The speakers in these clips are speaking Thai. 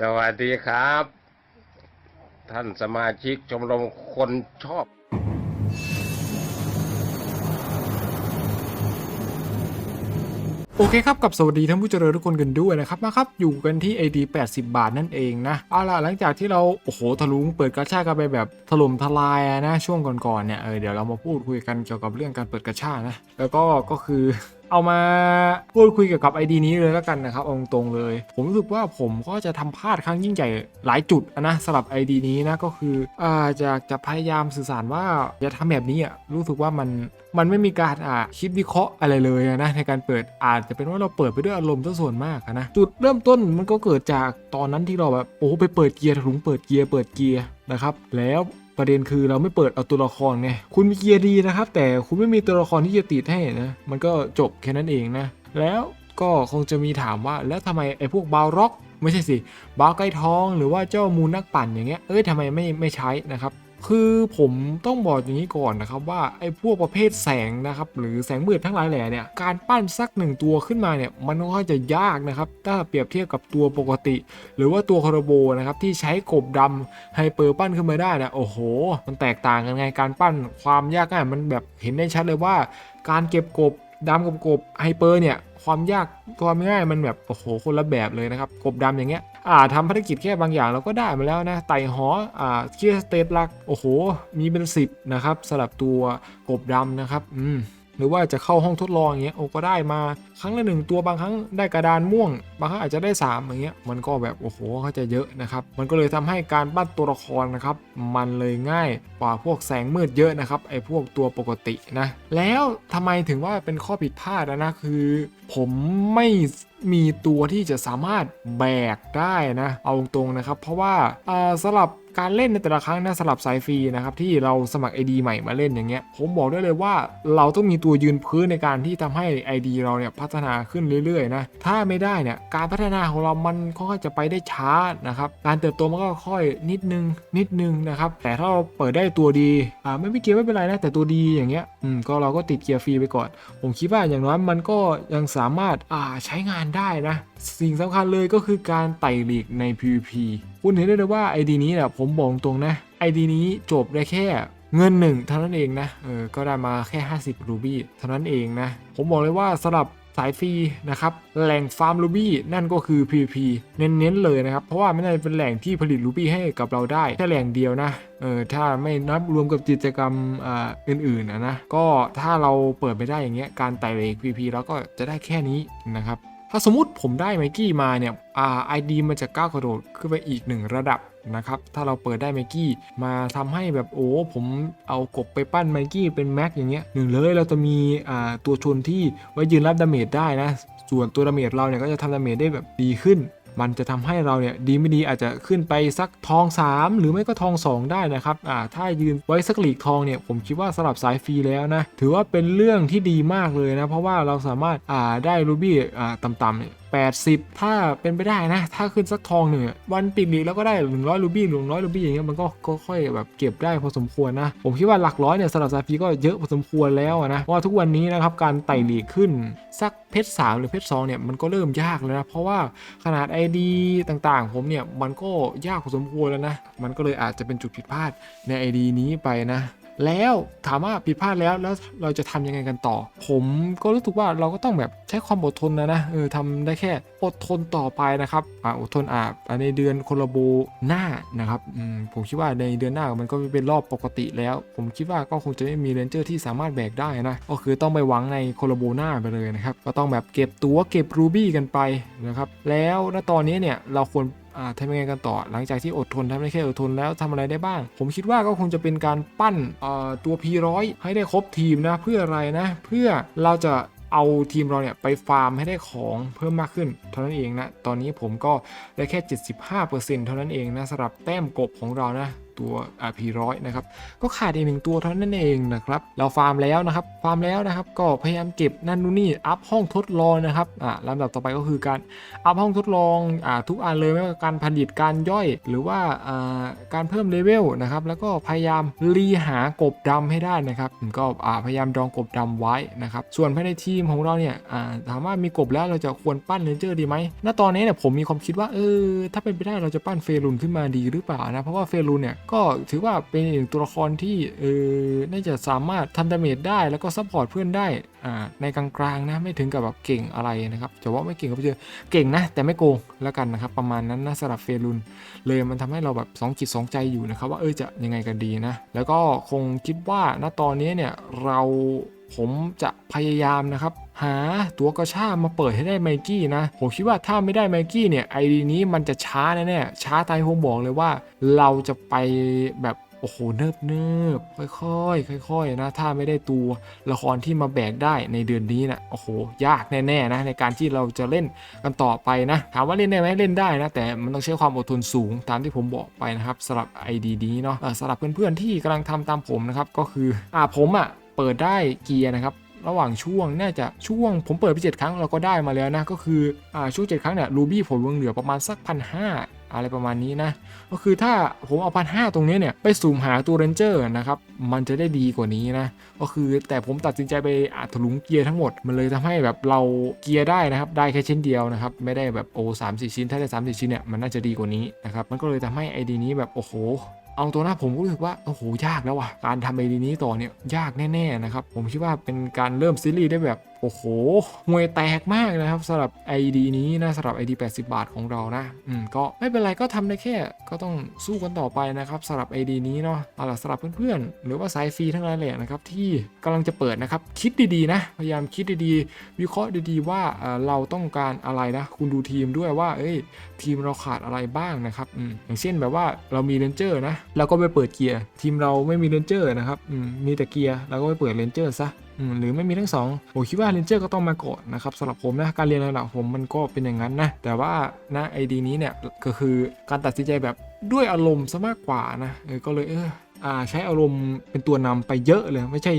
สวัสดีครับ ท่านสมาชิกชมรมคนชอบ โอเคครับกับสวัสดีท่านผู้เจริญทุกคนกันด้วยนะครับมาครับ อยู่กันที่ AD 80 บาทนั่นเองนะเอาล่ะหลังจากที่เรา โอ้โหทะลุงเปิดกระชากันไปแบบถล่มทลายอะนะ ช่วงก่อนๆเนี่ยเออเดี๋ยวเรามาพูดคุยกันเกี่ยวกับเรื่องการเปิดกระชานะ แล้วก็ก็คือ เอามาพูดคุยเกี่ยวกับ ID นี้เลยแล้วกันนะครับอาตรงๆเลย ผมรู้สึกว่าผมก็จะทำพลาดครั้งยิ่งใหญ่หลายจุดนะสำหรับ ID นี้นะก็คืออ่าจะจะพยายามสื่อสารว่าจะทำแบบนี้อะรู้สึกว่ามันมันไม่มีการอ่าคิดวิเคราะห์อะไรเลยนะในการเปิดอาจจะเป็นว่าเราเปิดไปด้วยอารมณ์ซะส่วนมากนะจุดเริ่มต้นมันก็เกิดจากตอนนั้นที่เราแบบโอ้ไปเปิดเกียร์ถุงเปิดเกียร์เปิดเกียร์นะครับแล้ว ประเด็นคือเราไม่เปิดเอาตัวละครไงคุณมีเกียร์ดีนะครับ แต่คุณไม่มีตัวละครที่จะติดให้นะมันก็จบแค่นั้นเองนะ แล้วก็คงจะมีถามว่าแล้วทำไมไอ้พวกบาวร็อก ไม่ใช่สิบาวไก่ทอง หรือว่าเจ้ามูลนักปั่นอย่างเงี้ยเอ้ยทำไมไม่ไม่ใช้นะครับ คือผมต้องบอกอย่างนี้ก่อนนะครับว่าไอ้พวกประเภทแสงนะครับหรือแสงมืดทั้งหลายแหล่เนี่ยการปั้นสักหนึ่งตัวขึ้นมาเนี่ยมันก็จะยากนะครับถ้าเปรียบเทียบกับตัวปกติ หรือว่าตัวคาราโบนะครับที่ใช้กบดำไฮเปอร์ปั้นขึ้นมาได้นะโอ้โห มันแตกต่างกันไงการปั้นความยากง่ายมันแบบเห็นได้ชัดเลยว่า การเก็บกบ ดำกับกบไฮเปอร์เนี่ยความยากความง่ายมันแบบโอ้โหคนละแบบเลยนะครับกบดำอย่างเงี้ยอ่าทำภารกิจแค่บางอย่างเราก็ได้มาแล้วนะไต่หออ่าเคียร์สเตตลักโอ้โหมีเป็นสิบนะครับสลับตัวกบดำนะครับ อืม หรือว่าจะเข้าห้องทดลองอย่างเงี้ยโอ้ก็ได้มาครั้งละหนึ่งตัวบางครั้งได้กระดานม่วง บางครั้งอาจจะได้สามอย่างเงี้ยมันก็แบบโอ้โหเขาจะเยอะนะครับมันก็เลยทำให้การปั้นตัวละครนะครับมันเลยง่ายกว่าพวกแสงมืดเยอะนะครับไอ้พวกตัวปกตินะแล้วทำไมถึงว่าเป็นข้อผิดพลาดนะคือ ผมไม่มีตัวที่จะสามารถแบกได้นะเอาตรงๆนะครับ เพราะว่าอ่าสำหรับ การเล่นในแต่ละครั้งนะสำหรับสายฟรีนะครับที่เราสมัคร ID ใหม่มาเล่นอย่างเงี้ยผมบอกได้เลยว่าเราต้องมีตัวยืนพื้นในการที่ทำให้ ID เราเนี่ยพัฒนาขึ้นเรื่อยๆนะถ้าไม่ได้เนี่ยการพัฒนาของเรามันค่อยๆจะไปได้ช้านะครับการเติบโตมันก็ค่อยนิดนึงนิดนึงนะครับแต่ถ้าเราเปิดได้ตัวดีอ่าไม่ไม่เกียร์ไม่เป็นไรนะแต่ตัวดีอย่างเงี้ยอืมก็เราก็ติดเกียร์ฟรีไปก่อน ผมคิดว่าอย่างน้อยมันก็ยังสามารถอ่าใช้งานได้นะ สิ่งสำคัญเลยก็คือการไต่หลีกใน PVP คุณเห็นได้เลยว่า ID นี้เนี่ยผมมบอกตรงนะ ID นี้จบได้แค่เงินหนึ่งเท่านั้นเองนะ เออ ก็ได้มาแค่ 50 รูบี้เท่านั้นเองนะ ผมบอกเลยว่าสำหรับสายฟรีนะครับ แหล่งฟาร์มรูบี้นั่นก็คือ PVP เน้นๆเลยนะครับ เพราะว่าไม่ได้เป็นแหล่งที่ผลิตรูบี้ให้กับเราได้แค่แหล่งเดียวนะ เออ ถ้าไม่นับรวมกับกิจกรรมอ่าอื่นๆนะนะ ก็ถ้าเราเปิดไปได้อย่างเงี้ย การไต่เลก PVP แล้วก็จะได้แค่นี้นะครับ ถ้าสมมติผมได้ไมกี้มาเนี่ย อ่าไอดีมันจะก้าวกระโดดขึ้นไปอีกหนึ่งระดับ นะครับ ถ้าเราเปิดได้ไมกี้มาทำให้แบบโอ้ผมเอากบไปปั้นไมกี้เป็นแม็กอย่างเงี้ยหนึ่งเลยเราจะมีอ่าตัวชนที่ไว้ยืนรับดาเมจได้นะ ส่วนตัวดาเมจเราเนี่ยก็จะทำดาเมจได้แบบดีขึ้นมันจะทำให้เราเนี่ยดีไม่ดีอาจจะขึ้นไปสักทอง 3 หรือไม่ก็ทอง 2 ได้นะครับอ่าถ้ายืนไว้สักหลีกทองเนี่ยผมคิดว่าสำหรับสายฟรีแล้วนะ ถือว่าเป็นเรื่องที่ดีมากเลยนะ เพราะว่าเราสามารถอ่าได้รูบี้อ่าต่ำๆเนี่ย 80 ถ้าเป็นไปได้นะ ถ้าขึ้นสักทองหนึ่งวันปิดลีกแล้วก็ได้ 100 รูบี้หรือ100รูบี้อย่างเงี้ยมันก็ค่อยแบบเก็บได้พอสมควรนะ ผมคิดว่าหลักร้อยเนี่ยสำหรับสาฟีก็เยอะพอสมควรแล้วนะเพราะว่าทุกวันนี้นะครับการไต่ลีกขึ้นสักเพชรสามหรือเพชรสองเนี่ยมันก็เริ่มยากแล้วนะเพราะว่าขนาด ID ต่างๆ ผมเนี่ยมันก็ยากพอสมควรแล้วนะมันก็เลยอาจจะเป็นจุดผิดพลาดใน ID นี้ไปนะ แล้วถามว่าผิดพลาดแล้วแล้วเราจะทำยังไงกันต่อ ผมก็รู้สึกว่าเราก็ต้องแบบใช้ความอดทนนะนะเออทำได้แค่อดทนต่อไปนะครับอ่าอดทนอ่าในเดือนโคลาโบหน้านะครับอืมผมคิดว่าในเดือนหน้ามันก็เป็นรอบปกติแล้ว ผมคิดว่าก็คงจะไม่มีเรนเจอร์ที่สามารถแบกได้นะก็คือต้องไปหวังในโคลาโบหน้าไปเลยนะครับก็ต้องแบบเก็บตัวเก็บรูบี้กันไปนะครับแล้วณตอนนี้เนี่ยเราควร ทำยังไงกันต่อ หลังจากที่อดทนทำได้แค่อดทนแล้วทำอะไรได้บ้าง ผมคิดว่าก็คงจะเป็นการปั้นตัว P100 ให้ได้ครบทีมนะเพื่ออะไรนะ เพื่อเราจะเอาทีมเราเนี่ยไปฟาร์มให้ได้ของเพิ่มมากขึ้น เท่านั้นเองนะ ตอนนี้ผมก็ได้แค่ 75%เท่านั้นเองนะสำหรับแต้มกบของเรานะ ตัว RP ร้อยนะครับ ก็ขาดอีกหนึ่งตัวเท่านั้นเองนะครับ เราฟาร์มแล้วนะครับ ฟาร์มแล้วนะครับ ก็พยายามเก็บนั่นนู่นนี่ อัพห้องทดลองนะครับ อ่าลำดับต่อไปก็คือการอัพห้องทดลอง อ่า ทุกอันเลยไม่ว่าการผลิต การย่อย หรือว่า อ่า การเพิ่มเลเวลนะครับ แล้วก็พยายามรีหากบดำให้ได้นะครับ ก็ อ่า พยายามดองกบดำไว้นะครับ ส่วนภายในทีมของเราเนี่ย อ่า ถามว่ามีกบแล้วเราจะควรปั้นเรนเจอร์ดีไหมณตอนนี้เนี่ยผมมีความคิดว่า เออ ถ้าเป็นไปได้เราจะปั้นเฟรุนขึ้นมาดีหรือเปล่านะ เพราะว่าเฟรุนเนี่ยก็ถือว่าเป็นอีกหนึ่งตัวละครที่เออน่าจะสามารถทำดาเมจได้แล้วก็ซัพพอร์ตเพื่อนได้อ่าในกลางๆนะไม่ถึงกับแบบเก่งอะไรนะครับแต่ว่าไม่เก่งก็ไม่เจอเก่งนะ แต่ไม่โกงแล้วกันนะครับ ประมาณนั้นนะสำหรับเฟรุนเลยมันทำให้เราแบบสองจิตสองใจอยู่นะครับ ว่าเออจะยังไงกันดีนะ แล้วก็คงคิดว่าณตอนนี้เนี่ยเรา ผมจะพยายามนะครับ หาตัวกระชามาเปิดให้ได้ไมกี้นะ ผมคิดว่าถ้าไม่ได้ไมกี้เนี่ยไอดีนี้มันจะช้าแน่ๆช้าตายผมบอกเลยว่า เราจะไปแบบโอ้โหเนิบเนิบๆค่อยๆค่อยๆนะถ้าไม่ได้ตัวละครที่มาแบกได้ในเดือนนี้นะโอ้โหยากแน่ๆนะในการที่เราจะเล่นกันต่อไปนะถามว่าเล่นได้ไหมเล่นได้นะแต่มันต้องใช้ความอดทนสูงตามที่ผมบอกไปนะครับสำหรับ ID นี้เนาะสำหรับเพื่อนๆที่กำลังทำตามผมนะครับก็คืออ่าผมอะ ปิดได้เกียร์นะครับระหว่างช่วงน่าจะช่วงผมเปิดไปเจ็ดครั้งเราก็ได้มาแล้วนะก็คืออ่าช่วงเจ็ดครั้งเนี่ยรูบี้ผลวงเหลือประมาณสักพันห้าอะไรประมาณนี้นะ ก็คือถ้าผมเอาพันห้าตรงนี้เนี่ย ไปสุ่มหาตัวเรนเจอร์นะครับ มันจะได้ดีกว่านี้นะ ก็คือแต่ผมตัดสินใจไปอัดถลุงเกียร์ทั้งหมด มันเลยทำให้แบบเราเกียร์ได้นะครับ ได้แค่ชิ้นเดียวนะครับ ไม่ได้แบบโอ้สามสี่ชิ้น ถ้าได้สามสี่ชิ้นเนี่ย มันน่าจะดีกว่านี้นะครับ มันก็เลยทำให้ไอดีนี้แบบโอ้โห เอาตัวหน้าผมก็รู้สึกว่าโอ้โหยากแล้วว่ะการทำไอดีนี้ต่อเนี่ยยากแน่ๆนะครับผมคิดว่าเป็นการเริ่มซีรีส์ได้แบบ โอ้โหห่วยแตกมากนะครับสำหรับ ID นี้นะสำหรับ ID 80 บาทของเรานะ อืม ก็ไม่เป็นไรก็ทำได้แค่ ก็ต้องสู้กันต่อไปนะครับสำหรับ ID นี้เนาะเอาล่ะสำหรับเพื่อนๆ หรือว่าสายฟรีทั้งหลายแหละนะครับ ที่กำลังจะเปิดนะครับ คิดดีๆนะ พยายามคิดดีๆ วิเคราะห์ดีๆ ว่าเอ่อเราต้องการอะไรนะ คุณดูทีมด้วยว่า เอ้ย ทีมเราขาดอะไรบ้างนะครับ อืม อย่างเช่นแบบว่าเรามีเรนเจอร์นะ เราก็ไปเปิดเกียร์ ทีมเราไม่มีเรนเจอร์นะครับ อืม มีแต่เกียร์ เราก็ไปเปิดเรนเจอร์ซะ หรือไม่มีทั้งสองผมคิดว่าเรนเจอร์ก็ต้องมาก่อนนะครับสำหรับผมนะการเรียนระดับผมมันก็เป็นอย่างนั้นนะแต่ว่านะไอดีนี้เนี่ยก็คือการตัดสินใจแบบด้วยอารมณ์ซะมากกว่านะก็เลยเออ ใช้อารมณ์เป็นตัวนำไปเยอะเลย ไม่ใช่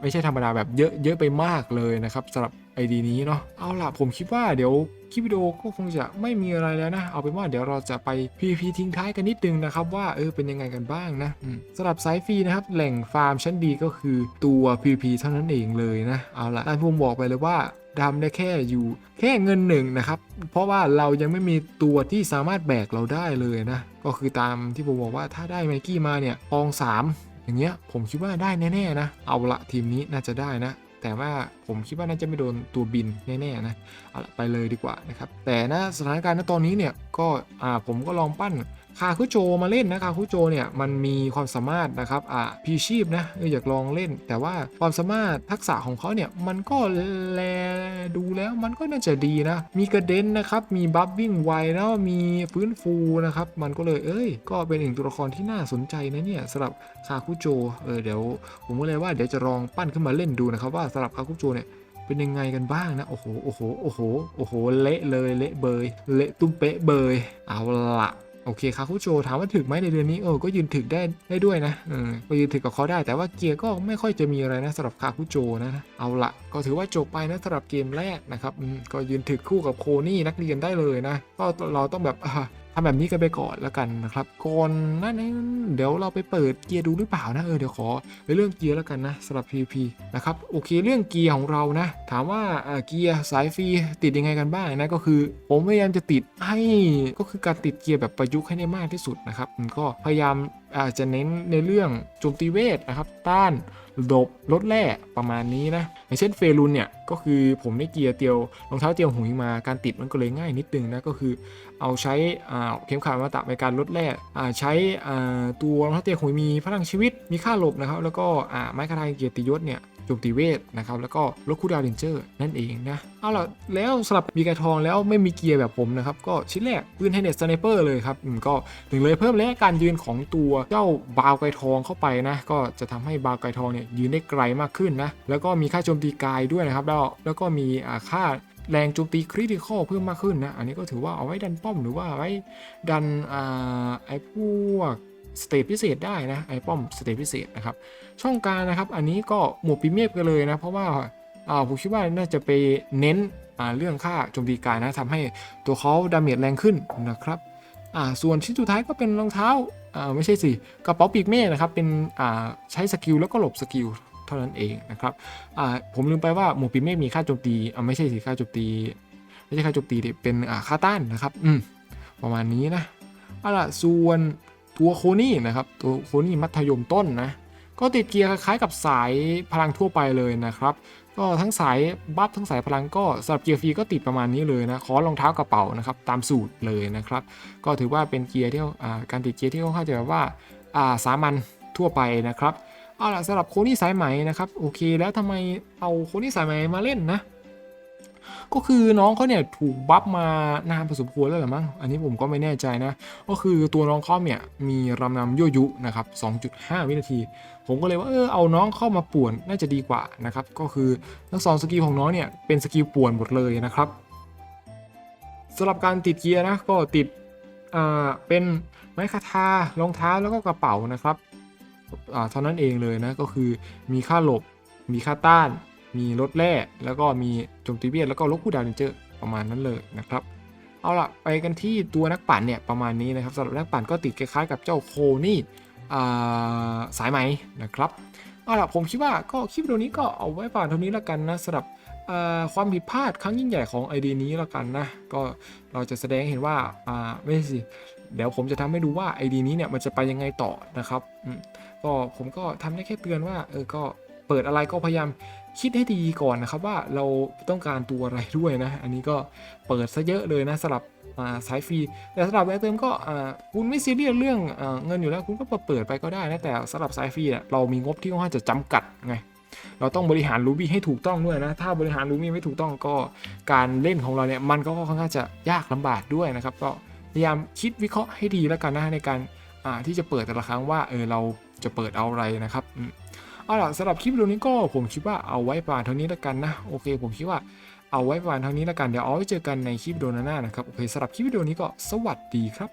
ไม่ใช่ธรรมดาแบบเยอะเยอะไปมากเลยนะครับสำหรับไอดีนี้เนาะเอาล่ะผมคิดว่าเดี๋ยวคลิปวิดีโอก็คงจะไม่มีอะไรแล้วนะ เอาเป็นว่าเดี๋ยวเราจะไป PVP ทิ้งท้ายกันนิดนึงนะครับ ว่าเออเป็นยังไงกันบ้างนะสำหรับสายฟรีนะครับ แหล่งฟาร์มชั้นดีก็คือตัว PVP เท่านั้นเองเลยนะ เอาล่ะตามที่ผมบอกไปเลยว่า ทำได้แค่อยู่แค่เงินหนึ่งนะครับ เพราะว่าเรายังไม่มีตัวที่สามารถแบกเราได้เลยนะ ก็คือตามที่ผมบอกว่าถ้าได้ไมกี้มาเนี่ยกอง 3 อย่างเงี้ยผมคิดว่าได้แน่ๆนะ เอาละทีมนี้น่าจะได้นะแต่ว่าผมคิดว่าน่าจะไม่โดนตัวบินแน่ๆนะเอาละไปเลยดีกว่านะครับแต่นะสถานการณ์ณตอนนี้เนี่ยก็อ่าผมก็ลองปั้น คาคุโจมาเล่นนะคาคุโจเนี่ยมันมีความสามารถนะครับอ่าพีชีพนะเอออยากลองเล่น แต่ว่าความสามารถทักษะของเขาเนี่ยมันก็แลดูแล้วมันก็น่าจะดีนะ มีกระเด็นนะครับ มีบัฟวิ่งไวแล้วมีฟื้นฟูนะครับ มันก็เลยเอ้ย ก็เป็นอีกตัวละครที่น่าสนใจนะเนี่ยสำหรับคาคุโจเออเดี๋ยวผมก็เลยว่าเดี๋ยวจะลองปั้นขึ้นมาเล่นดูนะครับ ว่าสำหรับคาคุโจเนี่ยเป็นยังไงกันบ้างนะ โอ้โห โอ้โห โอ้โห โอ้โห เละเลย เละเบย เละตุ้มเป๊ะเบย เอาละ โอเคคาคุโจถามว่าถึกไหมในเดือนนี้เออก็ยืนถึกได้ได้ด้วยนะเออก็ยืนถึกกับเขาได้แต่ว่าเกียร์ก็ไม่ค่อยจะมีอะไรนะสำหรับคาคุโจนะเอาละก็ถือว่าจบไปนะสำหรับเกมแรกนะครับก็ยืนถึกคู่กับโคนี่นักเรียนได้เลยนะก็เราต้องแบบ อ่าทำแบบนี้กันไปก่อนแล้วกันนะครับก่อนนั้นเดี๋ยวเราไปเปิดเกียร์ดูหรือเปล่านะเออเดี๋ยวขอเรื่องเกียร์แล้วกันนะสำหรับ PVP นะครับโอเคเรื่องเกียร์ของเรานะ ถามว่าเกียร์สายฟรีติดยังไงกันบ้างนะก็คือผมพยายามจะติดให้ก็คือการติดเกียร์แบบประยุกต์ให้ได้มากที่สุดนะครับก็พยายามอาจจะเน้นในเรื่องโจมตีเวทนะครับต้าน ดบลดแร่ประมาณนี้นะอย่างเช่นเฟรุนเนี่ยก็คือผมได้เกียร์เตียวรองเท้าเตียวหุยมาการติดมันก็เลยง่ายนิดนึงนะก็คือเอาใช้เข็มขัดมาตัดในการลดแร่ใช้ตัวรองเท้าเตียวหุยมีพลังชีวิตมีค่าหลบนะครับแล้วก็ไม้คาทายเกียรติยศเนี่ย โจมตีเวทนะครับแล้วก็ลดคูดาวเรนเจอร์นั่นเองนะเอาล่ะแล้วสำหรับมีกระทองแล้วไม่มีเกียร์แบบผมนะครับก็ชิ้นแรกปืนไฮเนตสไนเปอร์เลยครับอืมก็ถึงเลยเพิ่มและการยืนของตัวเจ้าบาวไกทองเข้าไปนะก็จะทำให้บาวไกทองเนี่ยยืนได้ไกลมากขึ้นนะแล้วก็มีค่าโจมตีกายด้วยนะครับแล้วแล้วก็มีค่าแรงโจมตีคริติคอลเพิ่มมากขึ้นนะ อันนี้ก็ถือว่าเอาไว้ดันป้อมหรือว่าเอาไว้ดันอ่าไอ้พวก สเตจพิเศษได้นะไอป้อมสเตจพิเศษนะครับช่องกลางนะครับ อันนี้ก็หมวดพรีเมียมกันเลยนะ เพราะว่าอ่าผมคิดว่าน่าจะไปเน้นเรื่องค่าโจมตีกายนะทำให้ตัวเขาดาเมจแรงขึ้นนะครับอ่าส่วนชิ้นสุดท้ายก็เป็นรองเท้าอ่าไม่ใช่สิกระเป๋าปีกเมฆนะครับเป็นอ่าใช้สกิลแล้วก็หลบสกิลเท่านั้นเองนะครับอ่าผมลืมไปว่าหมวดปีเมฆมีค่าโจมตีอ่าไม่ใช่สิค่าโจมตีไม่ใช่ค่าโจมตีดิเป็นอ่าค่าต้านนะครับ อืมประมาณนี้นะเอาล่ะส่วน ตัวโคนี่นะครับตัวโคนี่มัธยมต้นนะก็ติดเกียร์คล้ายๆกับสายพลังทั่วไปเลยนะครับ ก็ทั้งสายบัฟทั้งสายพลังก็สำหรับเกียร์ฟรีก็ติดประมาณนี้เลยนะขอรองเท้ากระเป๋านะครับตามสูตรเลยนะครับ ก็ถือว่าเป็นเกียร์ที่การติดเกียร์ที่ค่อนข้างจะแบบว่าสามัญทั่วไปนะครับเอาล่ะสำหรับโคนี่สายไหมนะครับโอเค แล้วทำไมเอาโคนี่สายไหมมาเล่นนะ ก็คือน้องเขาเนี่ยถูกบัฟมานานพอสมควรแล้วหรือมั้ง อันนี้ผมก็ไม่แน่ใจนะ ก็คือตัวน้องเขาเนี่ยมีรำนำยั่วยุนะครับ 2.5 วินาที ผมก็เลยว่าเออเอาน้องเข้ามาป่วนน่าจะดีกว่านะครับ ก็คือทั้งสองสกิลของน้องเนี่ยเป็นสกิลป่วนหมดเลยนะครับสำหรับการติดเกียร์นะก็ติดอ่าเป็นไม้คาทารองเท้าแล้วก็กระเป๋านะครับอ่าเท่านั้นเองเลยนะก็คือมีค่าหลบมีค่าต้าน มีลดแร่แล้วก็มีโจมตีเบียดแล้วก็ลดคู่ดาวเนเจอร์ประมาณนั้นเลยนะครับ เอาล่ะไปกันที่ตัวนักปั่นเนี่ยประมาณนี้นะครับสำหรับนักปั่นก็ติดคล้ายๆกับเจ้าโคนี่สายไหมนะครับเอาล่ะผมคิดว่าก็คลิปวิดีโอนี้ก็เอาไว้ป่านเท่านี้แล้วกันนะสำหรับความผิดพลาดครั้งยิ่งใหญ่ของ ID นี้แล้วกันนะก็เราจะแสดงเห็นว่าไม่ใช่สิเดี๋ยวผมจะทำให้ดูว่า ID นี้เนี่ยมันจะไปยังไงต่อนะครับก็ผมก็ทำได้แค่เตือนว่าเออก็เปิดอะไรก็พยายาม คิดให้ดีก่อนนะครับว่าเราต้องการตัวอะไรด้วยนะ อันนี้ก็เปิดซะเยอะเลยนะสำหรับสายฟรีแต่สำหรับแอร์เติมก็คุณไม่ซีเรียสเรื่องอเงินอยู่แล้วคุณก็เปิดไปก็ได้นะแต่สำหรับสายฟรีเรามีงบที่ค่อนข้างจะจำกัดไงเราต้องบริหารรูบี้ให้ถูกต้องด้วยนะ ถ้าบริหารรูบี้ไม่ถูกต้องก็การเล่นของเราเนี่ยมันก็ค่อนข้างจะยากลำบากด้วยนะครับ ก็พยายามคิดวิเคราะห์ให้ดีแล้วกันนะในการที่จะเปิดแต่ละครั้งว่าเออเราจะเปิดเอาอะไรนะครับ เอาล่ะสำหรับคลิปวิดีโอนี้ก็ผมคิดว่าเอาไว้ประมาณเท่านี้แล้วกันนะโอเค ผมคิดว่าเอาไว้ประมาณเท่านี้แล้วกันเดี๋ยวเอาไว้เจอกันในคลิปวิดีโอหน้านะครับโอเคสำหรับคลิปวิดีโอนี้ก็สวัสดีครับ